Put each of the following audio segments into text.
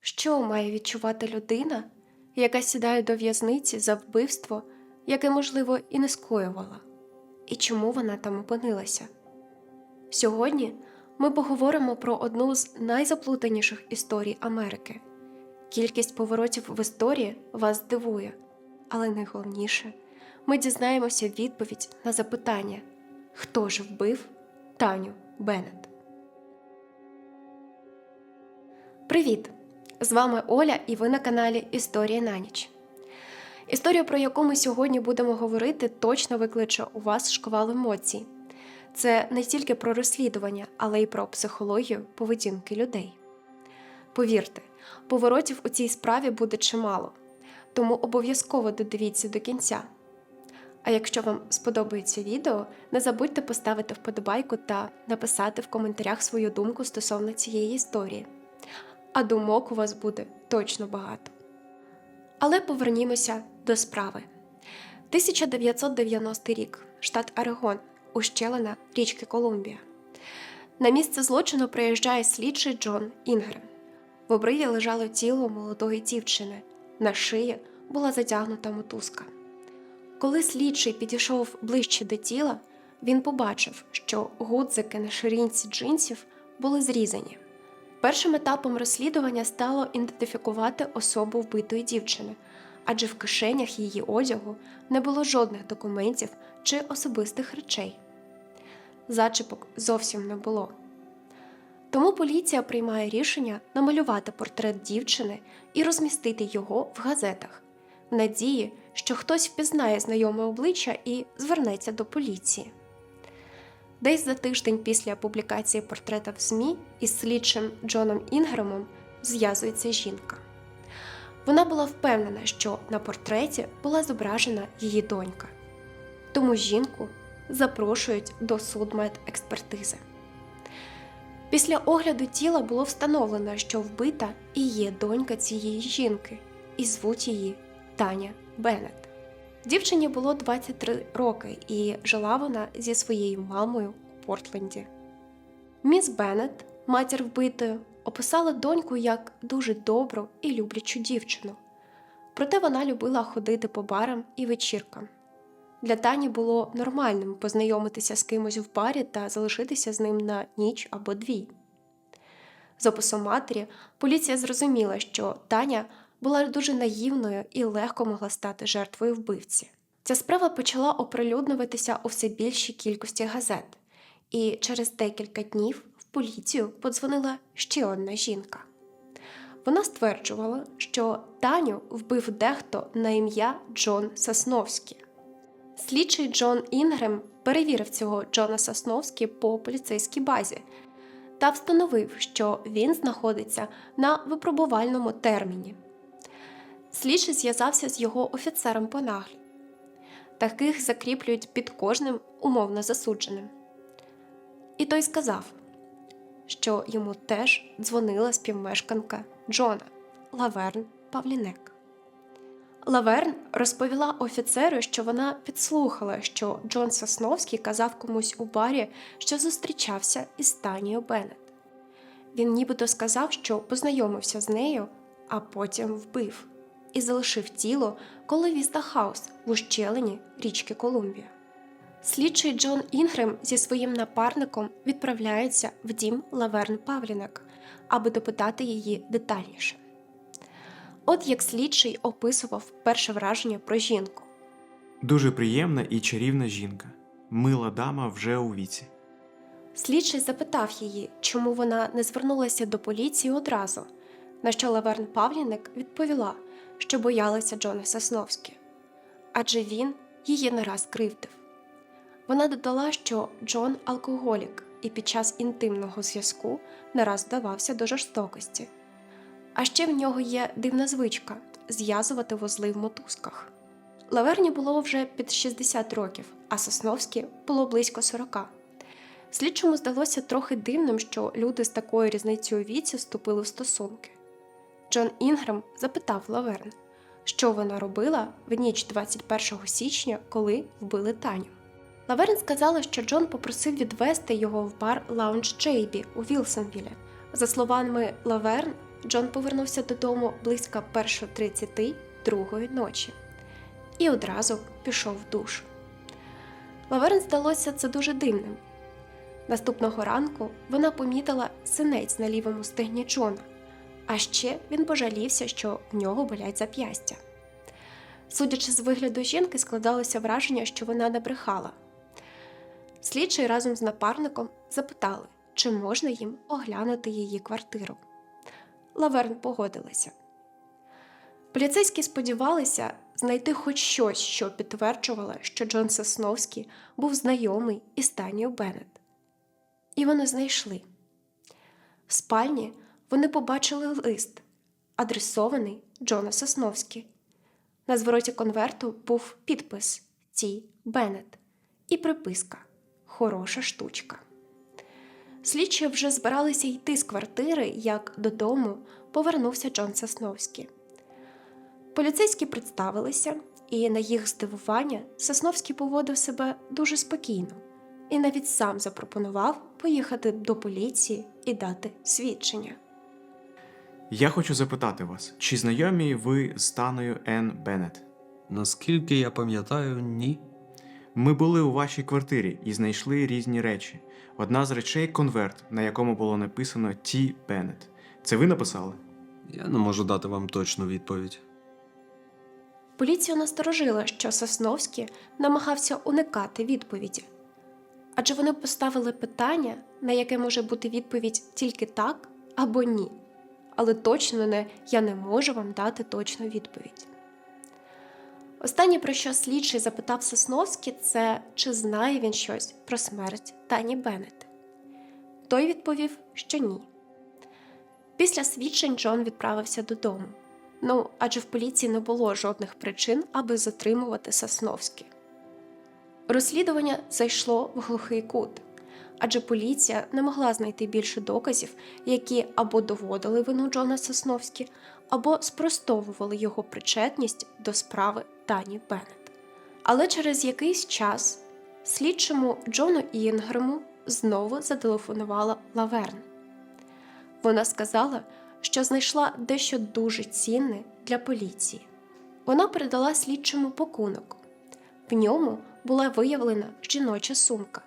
Що має відчувати людина, яка сідає до в'язниці за вбивство, яке, можливо, і не скоювала? І чому вона там опинилася? Сьогодні ми поговоримо про одну з найзаплутаніших історій Америки. Кількість поворотів в історії вас здивує, але найголовніше, ми дізнаємося відповідь на запитання, хто ж вбив Таню Беннет. Привіт! З вами Оля, і ви на каналі Історія на ніч. Історія, про яку ми сьогодні будемо говорити, точно викличе у вас шквал емоцій. Це не тільки про розслідування, але й про психологію поведінки людей. Повірте, поворотів у цій справі буде чимало, тому обов'язково додивіться до кінця. А якщо вам сподобається відео, не забудьте поставити вподобайку та написати в коментарях свою думку стосовно цієї історії. А думок у вас буде точно багато. Але повернімося до справи. 1990 рік, штат Орегон, ущелина річки Колумбія. На місце злочину приїжджає слідчий Джон Інгрем. В обриві лежало тіло молодої дівчини. На шиї була затягнута мотузка. Коли слідчий підійшов ближче до тіла, він побачив, що гудзики на ширинці джинсів були зрізані. Першим етапом розслідування стало ідентифікувати особу вбитої дівчини, адже в кишенях її одягу не було жодних документів чи особистих речей. Зачіпок зовсім не було. Тому поліція приймає рішення намалювати портрет дівчини і розмістити його в газетах, в надії, що хтось впізнає знайоме обличчя і звернеться до поліції. Десь за тиждень після публікації портрета в ЗМІ із слідчим Джоном Інгремом зв'язується жінка. Вона була впевнена, що на портреті була зображена її донька. Тому жінку запрошують до судмедекспертизи. Після огляду тіла було встановлено, що вбита і є донька цієї жінки, і звуть її Таня Беннет. Дівчині було 23 роки, і жила вона зі своєю мамою у Портленді. Міс Беннет, матір вбитої, описала доньку як дуже добру і люблячу дівчину. Проте вона любила ходити по барам і вечіркам. Для Тані було нормальним познайомитися з кимось в барі та залишитися з ним на ніч або дві. З описом матері поліція зрозуміла, що Таня була дуже наївною і легко могла стати жертвою вбивці. Ця справа почала оприлюднюватися у все більшій кількості газет, і через декілька днів в поліцію подзвонила ще одна жінка. Вона стверджувала, що Таню вбив дехто на ім'я Джон Сосновський. Слідчий Джон Інгрем перевірив цього Джона Сосновський по поліцейській базі та встановив, що він знаходиться на випробувальному терміні. Слідчий зв'язався з його офіцером по нагляду. Таких закріплюють під кожним умовно засудженим. І той сказав, що йому теж дзвонила співмешканка Джона Лаверн Павлінек. Лаверн розповіла офіцеру, що вона підслухала, що Джон Сосновський казав комусь у барі, що зустрічався із Танією Беннет. Він нібито сказав, що познайомився з нею, а потім вбив і залишив тіло коло Віста Хаус в ущелині річки Колумбія. Слідчий Джон Інгрем зі своїм напарником відправляється в дім Лаверн Павлінек, аби допитати її детальніше. От як слідчий описував перше враження про жінку. Дуже приємна і чарівна жінка. Мила дама вже у віці. Слідчий запитав її, чому вона не звернулася до поліції одразу, на що Лаверн Павлінек відповіла, що боялася Джона Сосновські, адже він її не раз кривдив. Вона додала, що Джон алкоголік і під час інтимного зв'язку не раз вдавався до жорстокості. А ще в нього є дивна звичка зв'язувати вузли в мотузках. Лаверні було вже під 60 років, а Сосновські було близько 40. Слідчому здалося трохи дивним, що люди з такою різницею віці вступили в стосунки. Джон Інграм запитав Лаверн, що вона робила в ніч 21 січня, коли вбили Таню. Лаверн сказала, що Джон попросив відвести його в бар Лаунж Джейбі у Вілсонвілі. За словами Лаверн, Джон повернувся додому близько 1.30 другої ночі і одразу пішов в душ. Лаверн здалося це дуже дивним. Наступного ранку вона помітила синець на лівому стегні Джона, а ще він пожалівся, що в нього болять зап'ястя. Судячи з вигляду жінки, складалося враження, що вона не брехала. Слідчий разом з напарником запитали, чи можна їм оглянути її квартиру. Лаверн погодилася. Поліцейські сподівалися знайти хоч щось, що підтверджувало, що Джон Сосновський був знайомий із Танію Беннет. І вони знайшли. В спальні вони побачили лист, адресований Джона Сосновський. На звороті конверту був підпис Ті Беннет і приписка Хороша штучка. Слідчі вже збиралися йти з квартири, як додому повернувся Джон Сосновський. Поліцейські представилися, і на їх здивування Сосновський поводив себе дуже спокійно і навіть сам запропонував поїхати до поліції і дати свідчення. Я хочу запитати вас, чи знайомі ви з Таною Енн Беннет? Наскільки я пам'ятаю, ні. Ми були у вашій квартирі і знайшли різні речі. Одна з речей конверт, на якому було написано Ті Беннет. Це ви написали? Я не можу дати вам точну відповідь. Поліцію насторожила, що Сосновський намагався уникати відповіді. Адже вони поставили питання, на яке може бути відповідь тільки так або ні. Але точно не я не можу вам дати точну відповідь. Останнє, про що слідчий запитав Сосновський, це чи знає він щось про смерть Тані Беннет. Той відповів, що ні. Після свідчень Джон відправився додому. Ну, адже в поліції не було жодних причин, аби затримувати Сосновський. Розслідування зайшло в глухий кут, адже поліція не могла знайти більше доказів, які або доводили вину Джона Сосновські, або спростовували його причетність до справи Тані Беннет. Але через якийсь час слідчому Джону Інгрему знову зателефонувала Лаверн. Вона сказала, що знайшла дещо дуже цінне для поліції. Вона передала слідчому пакунок. В ньому була виявлена жіноча сумка,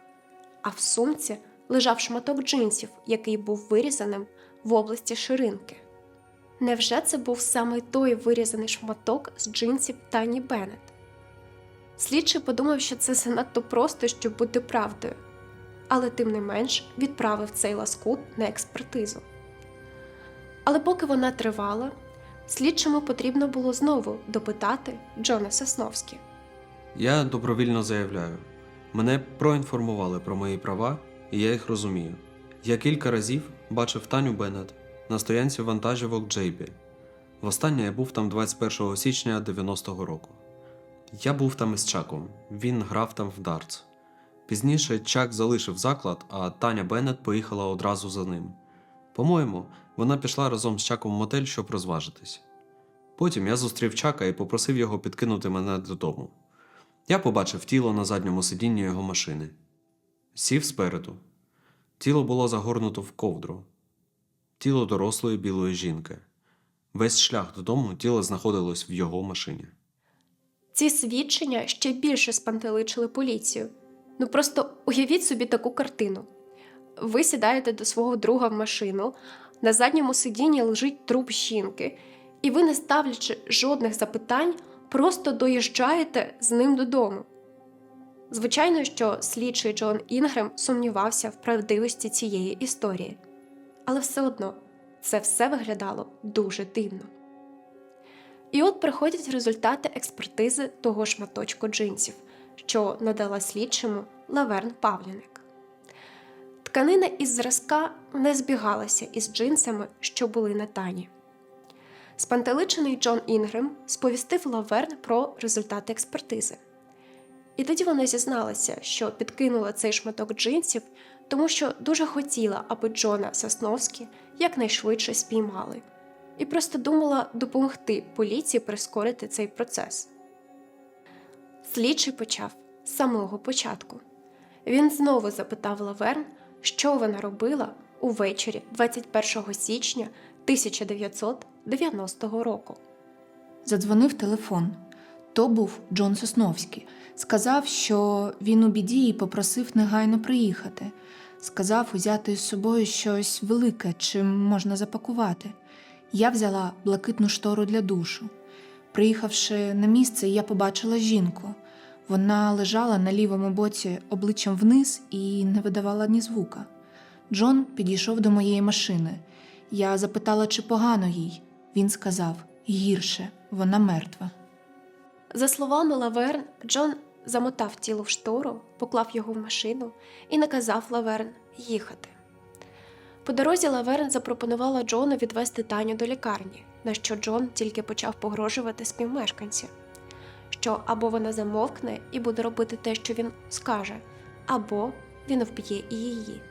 а в сумці лежав шматок джинсів, який був вирізаним в області ширинки. Невже це був саме той вирізаний шматок з джинсів Тані Беннет? Слідчий подумав, що це занадто просто, щоб бути правдою, але тим не менш відправив цей ласкут на експертизу. Але поки вона тривала, слідчому потрібно було знову допитати Джона Сосновський. Я добровільно заявляю. Мене проінформували про мої права, і я їх розумію. Я кілька разів бачив Таню Беннет на стоянці вантажівок Джейбі. Востаннє я був там 21 січня 90-го року. Я був там із Чаком, він грав там в дартс. Пізніше Чак залишив заклад, а Таня Беннет поїхала одразу за ним. По-моєму, вона пішла разом з Чаком в мотель, щоб розважитись. Потім я зустрів Чака і попросив його підкинути мене додому. Я побачив тіло на задньому сидінні його машини. Сів спереду. Тіло було загорнуто в ковдру. Тіло дорослої білої жінки. Весь шлях додому тіло знаходилось в його машині. Ці свідчення ще більше спантеличили поліцію. Ну просто уявіть собі таку картину. Ви сідаєте до свого друга в машину, на задньому сидінні лежить труп жінки, і ви, не ставлячи жодних запитань, просто доїжджаєте з ним додому. Звичайно, що слідчий Джон Інгрем сумнівався в правдивості цієї історії, але все одно це все виглядало дуже дивно. І от приходять результати експертизи того шматочку джинсів, що надала слідчому Лаверн Павліник. Тканина із зразка не збігалася із джинсами, що були на тані. Спантеличений Джон Інгрем сповістив Лаверн про результати експертизи. І тоді вона зізналася, що підкинула цей шматок джинсів, тому що дуже хотіла, аби Джона Сосновський якнайшвидше спіймали, і просто думала допомогти поліції прискорити цей процес. Слідчий почав з самого початку. Він знову запитав Лаверн, що вона робила увечері 21 січня 1990 року. Задзвонив телефон. То був Джон Сосновський. Сказав, що він у біді і попросив негайно приїхати. Сказав узяти з собою щось велике, чим можна запакувати. Я взяла блакитну штору для душу. Приїхавши на місце, я побачила жінку. Вона лежала на лівому боці обличчям вниз і не видавала ні звука. Джон підійшов до моєї машини. Я запитала, чи погано їй. Він сказав гірше, вона мертва. За словами Лаверн, Джон замотав тіло в штору, поклав його в машину і наказав Лаверн їхати. По дорозі Лаверн запропонувала Джону відвести Таню до лікарні, на що Джон тільки почав погрожувати співмешканці, що або вона замовкне і буде робити те, що він скаже, або він вб'є і її.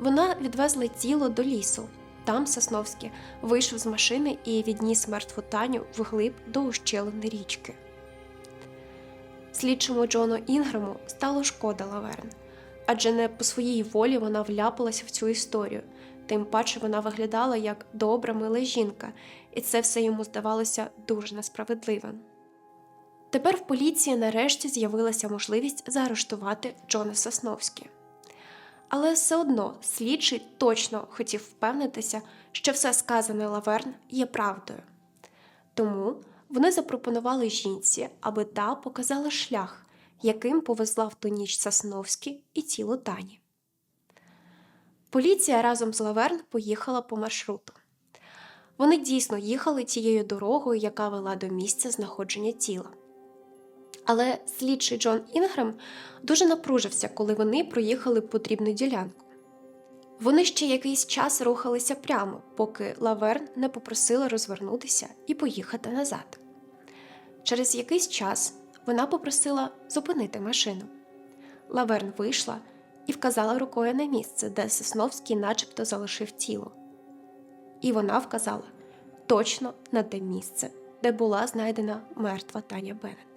Вона відвезла тіло до лісу. Там Сосновський вийшов з машини і відніс мертву Таню вглиб до ущелини річки. Слідчому Джону Інграму стало шкода Лаверн, адже не по своїй волі вона вляпалася в цю історію, тим паче вона виглядала як добра мила жінка, і це все йому здавалося дуже несправедливим. Тепер в поліції нарешті з'явилася можливість заарештувати Джона Сосновського. Але все одно слідчий точно хотів впевнитися, що все сказане Лаверн є правдою. Тому вони запропонували жінці, аби та показала шлях, яким повезла в ту ніч Сосновський і тіло Тані. Поліція разом з Лаверн поїхала по маршруту. Вони дійсно їхали тією дорогою, яка вела до місця знаходження тіла. Але слідчий Джон Інгрем дуже напружився, коли вони проїхали потрібну ділянку. Вони ще якийсь час рухалися прямо, поки Лаверн не попросила розвернутися і поїхати назад. Через якийсь час вона попросила зупинити машину. Лаверн вийшла і вказала рукою на місце, де Сосновський начебто залишив тіло. І вона вказала точно на те місце, де була знайдена мертва Таня Беннет.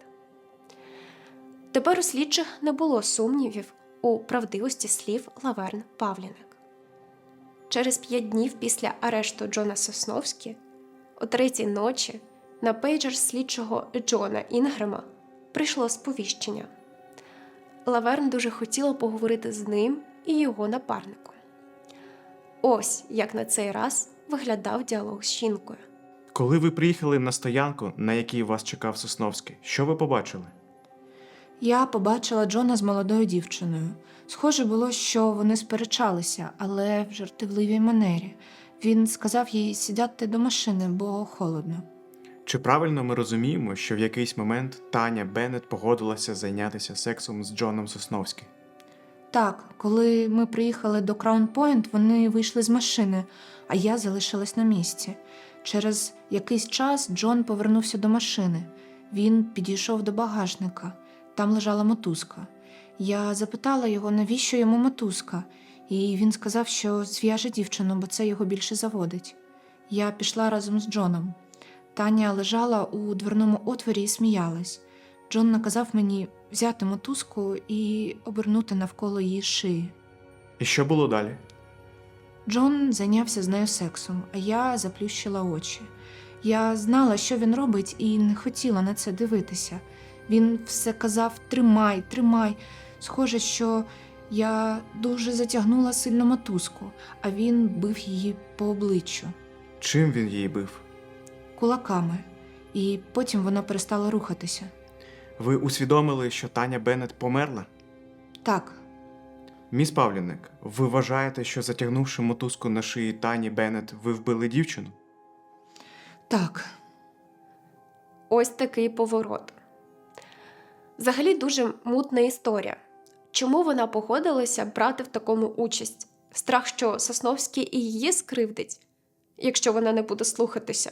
Тепер у слідчих не було сумнівів у правдивості слів Лаверн Павліник. Через п'ять днів після арешту Джона Сосновські, о третій ночі, на пейджер слідчого Джона Інгрема прийшло сповіщення. Лаверн дуже хотіла поговорити з ним і його напарником. Ось як на цей раз виглядав діалог з жінкою. Коли ви приїхали на стоянку, на якій вас чекав Сосновський, що ви побачили? Я побачила Джона з молодою дівчиною. Схоже було, що вони сперечалися, але в жартівливій манері. Він сказав їй сідати до машини, бо холодно. Чи правильно ми розуміємо, що в якийсь момент Таня Беннет погодилася зайнятися сексом з Джоном Сосновським? Так, коли ми приїхали до Краун Пойнт, вони вийшли з машини, а я залишилась на місці. Через якийсь час Джон повернувся до машини. Він підійшов до багажника. Там лежала мотузка. Я запитала його, навіщо йому мотузка, і він сказав, що зв'яже дівчину, бо це його більше заводить. Я пішла разом з Джоном. Таня лежала у дверному отворі і сміялась. Джон наказав мені взяти мотузку і обернути навколо її шиї. І що було далі? Джон зайнявся з нею сексом, а я заплющила очі. Я знала, що він робить, і не хотіла на це дивитися. Він все казав тримай, тримай. Схоже, що я дуже затягнула сильно мотузку, а він бив її по обличчю Чим він її бив? кулаками, і потім вона перестала рухатися. Ви усвідомили, що Таня Беннет померла? Так, Міс Павліник, ви вважаєте, що затягнувши мотузку на шиї Тані Беннет, ви вбили дівчину? так. Ось такий поворот. Взагалі дуже мутна історія. Чому вона погодилася брати в такому участь? Страх, що Сосновський і її скривдить, якщо вона не буде слухатися.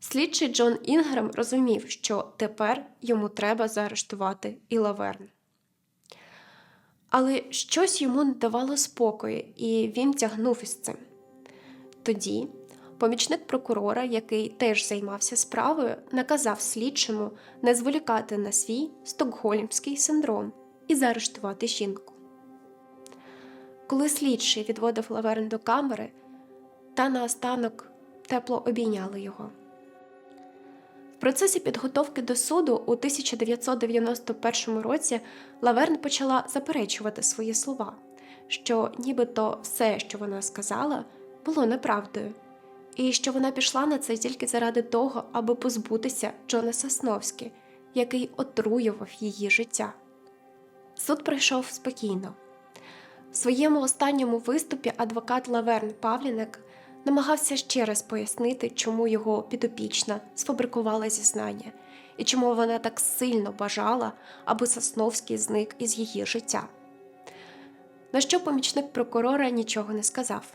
Слідчий Джон Інгрем розумів, що тепер йому треба заарештувати і Лаверн. Але щось йому не давало спокою, і він тягнув із цим. Тоді помічник прокурора, який теж займався справою, наказав слідчому не зволікати на свій стокгольмський синдром і заарештувати жінку. Коли слідчий відводив Лаверн до камери, та наостанок тепло обійняли його. В процесі підготовки до суду у 1991 році Лаверн почала заперечувати свої слова, що нібито все, що вона сказала, було неправдою, і що вона пішла на це тільки заради того, аби позбутися Джона Сосновські, який отруював її життя. Суд пройшов спокійно. В своєму останньому виступі адвокат Лаверн Павлінек намагався ще раз пояснити, чому його підопічна сфабрикувала зізнання і чому вона так сильно бажала, аби Сосновський зник із її життя. На що помічник прокурора нічого не сказав,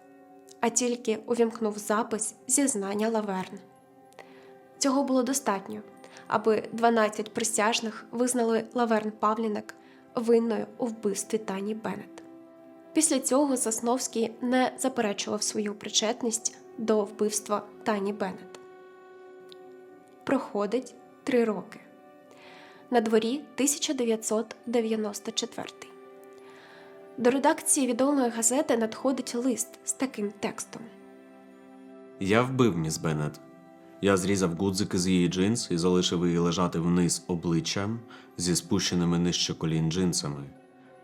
а тільки увімкнув запис зізнання Лаверн. Цього було достатньо, аби 12 присяжних визнали Лаверн Павлінек винною у вбивстві Тані Беннет. Після цього Сосновський не заперечував свою причетність до вбивства Тані Беннет. Проходить три роки. На дворі 1994. До редакції відомої газети надходить лист з таким текстом. Я вбив міс Беннет. Я зрізав гудзики з її джинс і залишив її лежати вниз обличчям зі спущеними нижче колін джинсами.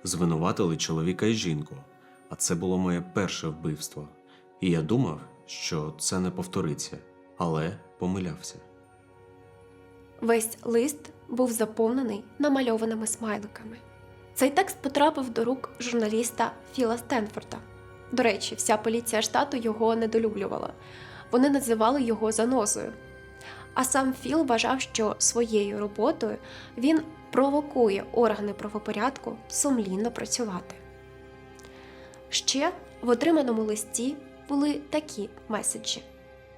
Звинуватили чоловіка і жінку, а це було моє перше вбивство. І я думав, що це не повториться, але помилявся. Весь лист був заповнений намальованими смайликами. Цей текст потрапив до рук журналіста Філа Стенфорда. До речі, вся поліція штату його недолюблювала. Вони називали його занозою. А сам Філ вважав, що своєю роботою він провокує органи правопорядку сумлінно працювати. Ще в отриманому листі були такі меседжі.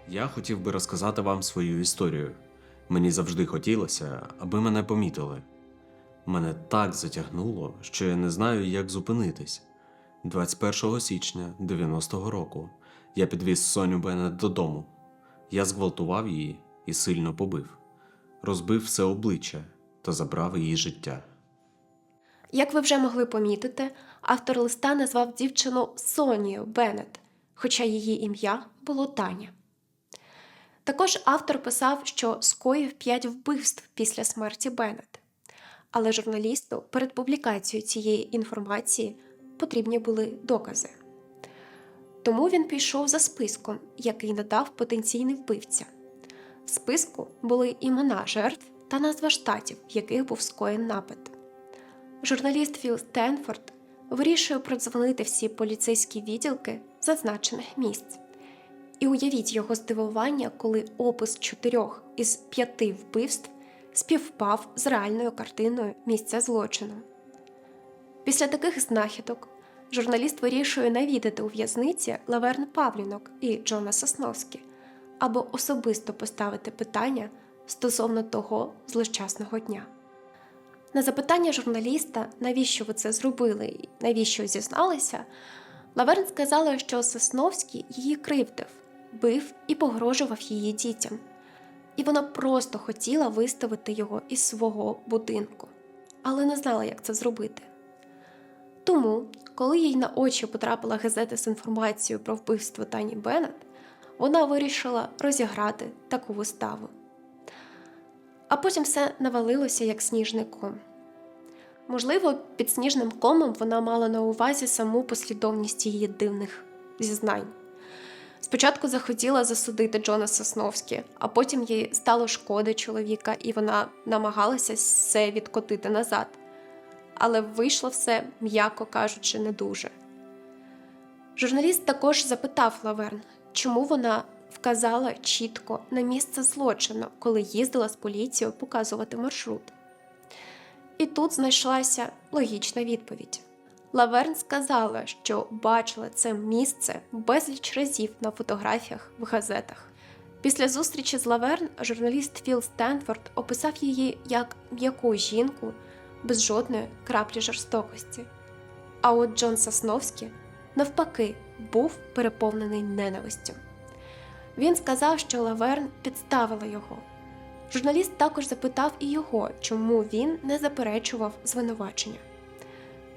Я хотів би розказати вам свою історію. Мені завжди хотілося, аби мене помітили. Мене так затягнуло, що я не знаю, як зупинитись. 21 січня 90-го року я підвіз Соню Беннет додому. Я зґвалтував її і сильно побив, розбив все обличчя та забрав її життя. Як ви вже могли помітити, автор листа назвав дівчину Сонією Беннет, хоча її ім'я було Таня. Також автор писав, що скоїв п'ять вбивств після смерті Беннет. Але журналісту перед публікацією цієї інформації потрібні були докази. Тому він пішов за списком, який надав потенційний вбивця. В списку були імена жертв та назва штатів, в яких був скоєн напад. Журналіст Філ Стенфорд вирішує продзвонити всі поліцейські відділки зазначених місць. І уявіть його здивування, коли опис чотирьох із п'яти вбивств співпав з реальною картиною місця злочину. Після таких знахідок журналіст вирішує навідати у в'язниці Лаверн Павлінок і Джона Сосновські, або особисто поставити питання стосовно того злощасного дня. На запитання журналіста, навіщо ви це зробили і навіщо зізналися, Лаверн сказала, що Сосновський її кривдив, бив і погрожував її дітям, і вона просто хотіла виставити його із свого будинку, але не знала, як це зробити. Тому, коли їй на очі потрапила газета з інформацією про вбивство Тані Беннет, вона вирішила розіграти таку виставу. А потім все навалилося як сніжний ком. Можливо, під сніжним комом вона мала на увазі саму послідовність її дивних зізнань. Спочатку захотіла засудити Джона Сосновські, а потім їй стало шкоди чоловіка, і вона намагалася все відкотити назад. Але вийшло все, м'яко кажучи, не дуже. Журналіст також запитав Лаверн, чому вона вказала чітко на місце злочину, коли їздила з поліцією показувати маршрут. І тут знайшлася логічна відповідь. Лаверн сказала, що бачила це місце безліч разів на фотографіях в газетах. Після зустрічі з Лаверн журналіст Філ Стенфорд описав її як м'яку жінку без жодної краплі жорстокості. А от Джон Сосновський, навпаки, був переповнений ненавистю. Він сказав, що Лаверн підставила його. Журналіст також запитав і його, чому він не заперечував звинувачення.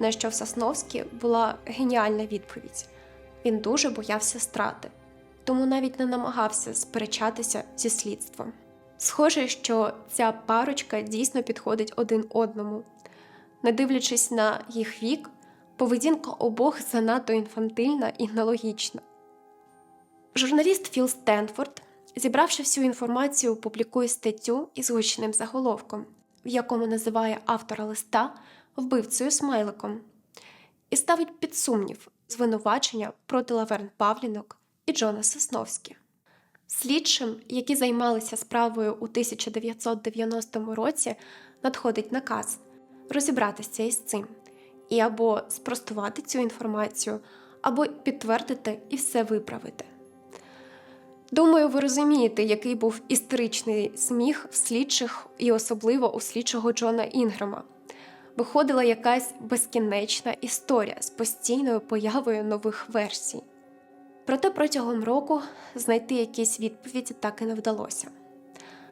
На що в Сосновській була геніальна відповідь. Він дуже боявся страти, тому навіть не намагався сперечатися зі слідством. Схоже, що ця парочка дійсно підходить один одному. Не дивлячись на їх вік, поведінка обох занадто інфантильна і нелогічна. Журналіст Філ Стенфорд, зібравши всю інформацію, публікує статтю із гучним заголовком, в якому називає автора листа вбивцею смайликом, і ставить під сумнів звинувачення проти Лаверн Павлінок і Джона Сосновські. Слідчим, які займалися справою у 1990 році, надходить наказ розібратися із цим і або спростувати цю інформацію, або підтвердити і все виправити. Думаю, ви розумієте, який був істеричний сміх в слідчих і особливо у слідчого Джона Інграма. Виходила якась безкінечна історія з постійною появою нових версій. Проте протягом року знайти якісь відповіді так і не вдалося,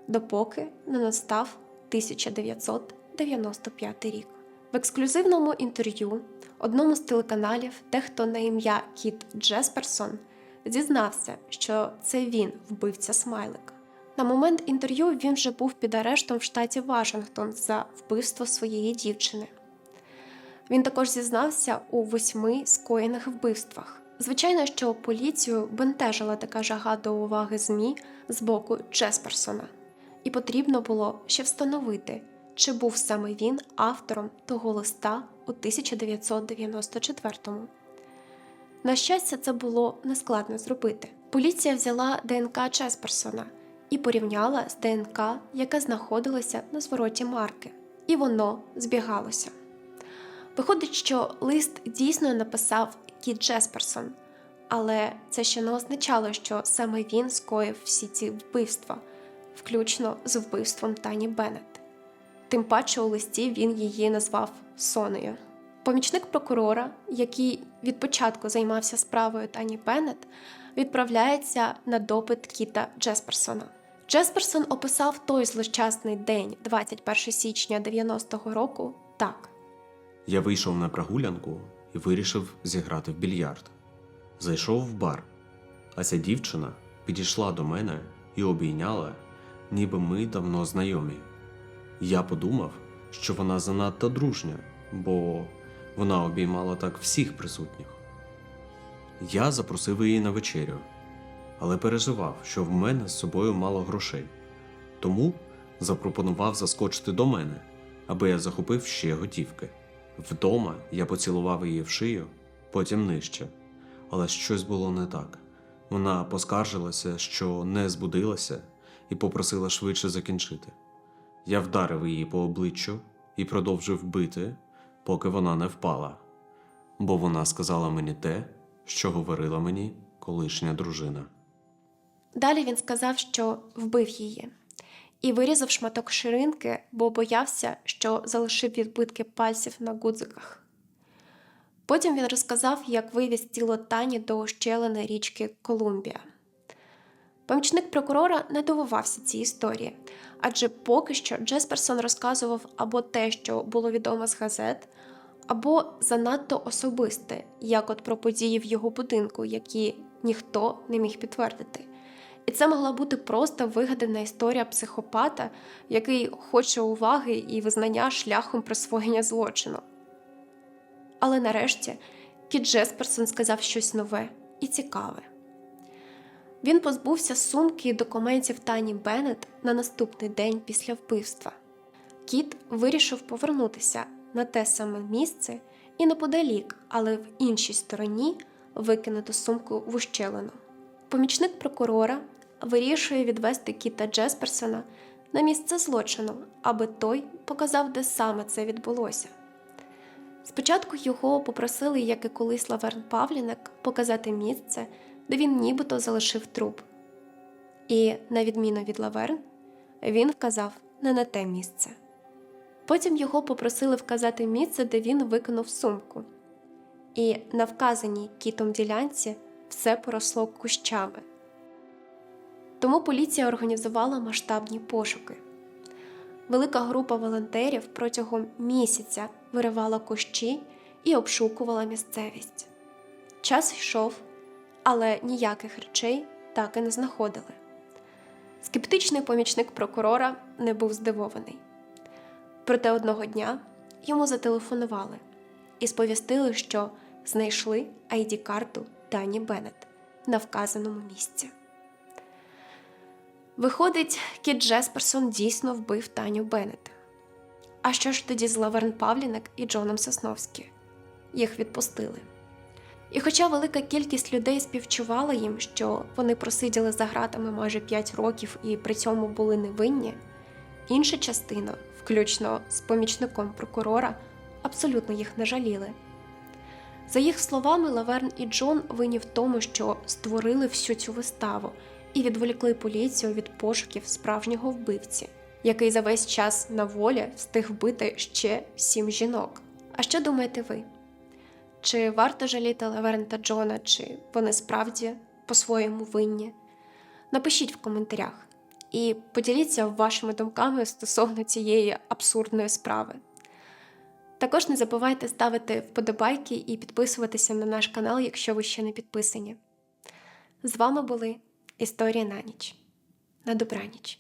допоки не настав 1995 рік. В ексклюзивному інтерв'ю одному з телеканалів дехто на ім'я Кіт Джесперсон зізнався, що це він вбивця смайлика. На момент інтерв'ю він вже був під арештом в штаті Вашингтон за вбивство своєї дівчини. Він також зізнався у восьми скоєних вбивствах. Звичайно, що поліцію бентежила така жага до уваги ЗМІ з боку Джесперсона, і потрібно було ще встановити, чи був саме він автором того листа у 1994-му. На щастя, це було нескладно зробити. Поліція взяла ДНК Джесперсона і порівняла з ДНК, яка знаходилася на звороті марки, і воно збігалося. Виходить, що лист дійсно написав Кіт Джесперсон, але це ще не означало, що саме він скоїв всі ці вбивства, включно з вбивством Тані Беннет. Тим паче у листі він її назвав Сонею. Помічник прокурора, який від початку займався справою Тані Беннет, відправляється на допит Кіта Джесперсона. Джесперсон описав той злощасний день, 21 січня 90-го року, так. Я вийшов на прогулянку і вирішив зіграти в більярд. Зайшов в бар, а ця дівчина підійшла до мене і обійняла, ніби ми давно знайомі. Я подумав, що вона занадто дружня, бо вона обіймала так всіх присутніх. Я запросив її на вечерю, але переживав, що в мене з собою мало грошей. Тому запропонував заскочити до мене, аби я захопив ще готівки. Вдома я поцілував її в шию, потім нижче. Але щось було не так. Вона поскаржилася, що не збудилася, і попросила швидше закінчити. Я вдарив її по обличчю і продовжив бити, поки вона не впала, бо вона сказала мені те, що говорила мені колишня дружина. Далі він сказав, що вбив її, і вирізав шматок ширинки, бо боявся, що залишив відбитки пальців на гудзиках. Потім він розказав, як вивіз тіло Тані до ущелини річки Колумбія. Помічник прокурора не дивувався цій історії, адже поки що Джесперсон розказував або те, що було відомо з газет, або занадто особисте, як от про події в його будинку, які ніхто не міг підтвердити. І це могла бути просто вигадана історія психопата, який хоче уваги і визнання шляхом присвоєння злочину. Але нарешті Кіт Джесперсон сказав щось нове і цікаве. Він позбувся сумки і документів Тані Беннет на наступний день після вбивства. Кіт вирішив повернутися на те саме місце і неподалік, але в іншій стороні викинути сумку в ущелину. Помічник прокурора вирішує відвести Кіта Джесперсона на місце злочину, аби той показав, де саме це відбулося. Спочатку його попросили, як і колись Лаверн Павлінек, показати місце, де він нібито залишив труп. І, на відміну від Лаверн, він вказав не на те місце. Потім його попросили вказати місце, де він викинув сумку. І на вказаній кітом ділянці все поросло кущами. Тому поліція організувала масштабні пошуки. Велика група волонтерів протягом місяця виривала кущі і обшукувала місцевість. Час йшов, але ніяких речей так і не знаходили. Скептичний помічник прокурора не був здивований. Проте одного дня йому зателефонували і сповістили, що знайшли ID-карту Тані Беннет на вказаному місці. Виходить, Кіт Джесперсон дійсно вбив Таню Беннет. А що ж тоді з Лаверн Павлінек і Джоном Сосновські? Їх відпустили. І хоча велика кількість людей співчувала їм, що вони просиділи за ґратами майже 5 років і при цьому були невинні, інша частина, включно з помічником прокурора, абсолютно їх не жаліли. За їх словами, Лаверн і Джон винні в тому, що створили всю цю виставу і відволікли поліцію від пошуків справжнього вбивці, який за весь час на волі встиг вбити ще сім жінок. А що думаєте ви? Чи варто жаліти Лаверн та Джона, чи вони справді по-своєму винні? Напишіть в коментарях і поділіться вашими думками стосовно цієї абсурдної справи. Також не забувайте ставити вподобайки і підписуватися на наш канал, якщо ви ще не підписані. З вами були Історія на ніч. На добраніч.